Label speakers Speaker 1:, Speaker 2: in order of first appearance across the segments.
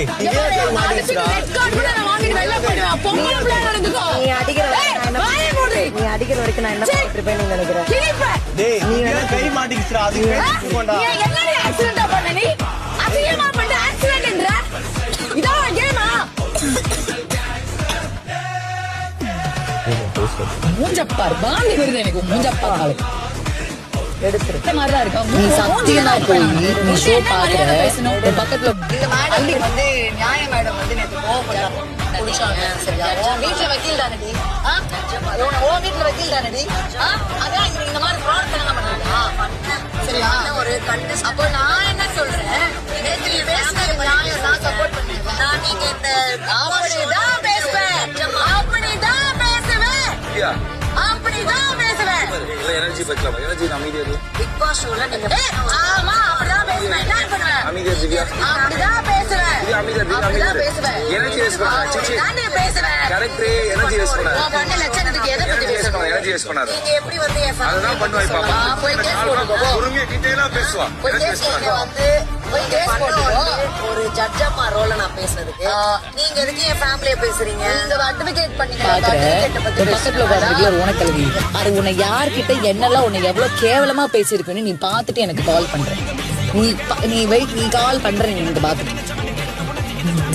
Speaker 1: நான்.
Speaker 2: நீ அடிக்கிற என்ன
Speaker 1: வாயை மூடு.
Speaker 2: நீ அடிக்கிற வரைக்கும் நான் என்ன
Speaker 1: சீ.
Speaker 2: பண்ணிருப்பேன் நீ நினைக்கிற
Speaker 1: கிழிப்ப.
Speaker 3: டேய் நீ கை மாட்டிக்கிச்சுடா அதுக்கு
Speaker 1: ஆ?
Speaker 3: பேசி கொண்டா
Speaker 1: நீ என்னடி accident ஆ பண்ண நீ? அசிங்கமா பண்ண accidentன்ற? இதான் கேமா? மூஞ்சப்பார் பாண்டி வருது எனக்கு மூஞ்சப்பார்
Speaker 2: எடுத்துரு.
Speaker 1: இந்த மாதிரிதான் இருக்கா.
Speaker 4: நீ சத்தியமா போய் நீ ஷோ பாக்குற? பக்கத்துல
Speaker 2: இந்த மேடம் வந்து நியாய மேடம் வந்து நேற்று கோவப்பட்டாங்க. புடிச்சாங்க சரியா? உன் வீட்டுல வக்கீல் தானடி? உன் வீட்டுல வக்கீல் தானடி? அதான் இந்த மாதிரி? சரியா? ஒரு அப்போ நான் என்ன சொல்றேன்? நேற்று நீ பேசுனது நியாயம். நான் சப்போர்ட் பண்ணுவேன் நான் நீங்க இந்த அப்படிதான் பேசுவேன். அப்படிதான் பேசுவேன்
Speaker 5: இல்லையா
Speaker 2: அப்படிதான் பேசுவேன்
Speaker 5: எனர்ஜி பச்சலாமா எனர்ஜி அமைதியா.
Speaker 2: பிக் பாஸ் ஷோல நீங்க ஆமா அப்படிதான் பேசுவேன் என்ன பண்ணுவேன்
Speaker 5: அமைதியா திவ்யா
Speaker 2: அப்படிதான் பேசுவேன்
Speaker 5: திவ்யா அமைதியா திவ்யா அமைதியா.
Speaker 2: பேசுவேன்
Speaker 5: எனர்ஜி வேஸ்ட் பண்ணாத சிச்சி
Speaker 2: அப்படிதான் நீ பேசுவேன்
Speaker 5: கரெக்ட் எனர்ஜி வேஸ்ட் பண்ணாத
Speaker 2: உன் பண்ண லட்சணத்துக்கு எதை பத்தி பேசணும்
Speaker 5: எனர்ஜி வேஸ்ட் பண்ணாத
Speaker 2: நீங்க எப்படி வந்து family
Speaker 5: அதுதான் பண்ணுவா இப்ப
Speaker 2: சொல்லலாம்? ஆ, போய் கேஸ் போட்டுக்கோ போ.
Speaker 5: பொறுமையா டீடைலா பேசுவா
Speaker 2: போய் கேஸ் வந்து ஒரு ஜட்ஜம்மா ரோல நான் பேசுறதுக்கு. நீங்க எதுக்கு என் ஃபேமிலிய பேசுறீங்க? இந்த அட்வொகேட்
Speaker 4: உன் பக்கத்துல உட்கார்ந்து உனக்கல்வி அது உன்னை யார்கிட்ட என்னெல்லாம் உன்னை எவ்வளவு கேவலமா பேசியிருக்கேன்னு நீ பார்த்துட்டு எனக்கு கால் பண்ற. நீ நீ வெயிட் நீ கால் பண்ற நீ எனக்கு பார்த்துட்டு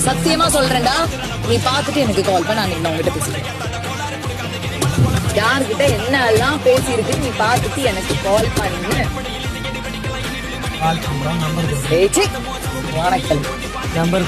Speaker 4: சத்தியமா சொல்றேன்டா. நீ பார்த்துட்டு எனக்கு கால் பண்ண அன்னைக்கு நான் உங்ககிட்ட பேசுறேன் யார்கிட்ட என்னெல்லாம் பேசியிருக்கு நீ பார்த்துட்டு எனக்கு கால் பண்ணு. சீ. உனக்கல்வி
Speaker 6: நம்பர்